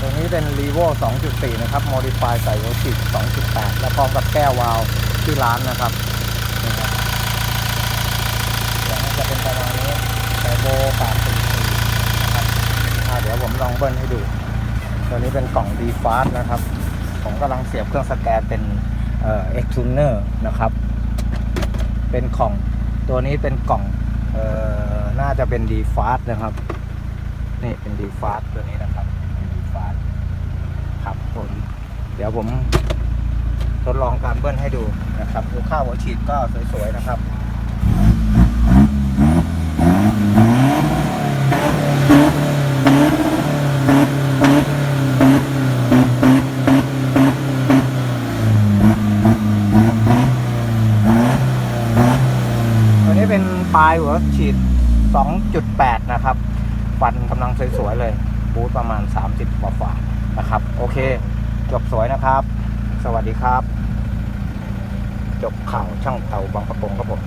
ตัวนี้เป็น r e v o 2.4 นะครับ Modify ใส่หัวฉีด2.8 แล้วพร้อมกับแก้ววาล์วที่ร้านนะครับนี่ครับเสียงจะเป็นประมาณนี้ไซโบ8.4นะครับอ่าเดี๋ยวผมลองเบิ้ลให้ดู ตัวนี้เป็นกล่อง d f a s t นะครับ ผมกำลังเสียบเครื่องสแกนเป็นเอ่อ X Tuner นะครับ เป็นของ ตัวนี้เป็นกล่องออน่าจะเป็น d f a s t นะครับ นี่เป็น d f a s t ตัวนี้นะครับ d f a s t ครับผม เดี๋ยวผมทดลองการเบิ้ลให้ดูนะครับดูค่าวหัวฉีดก็สวยๆนะครับตัวนี้เป็นปลายหัวฉีด 2.8 นะครับฟันกำลังสวยๆเลย บูทประมาณ 30กว่าฝาๆนะครับ โอเค จบสวยนะครับ สวัสดีครับ จบข่าวช่างเตาบางประกงครับผม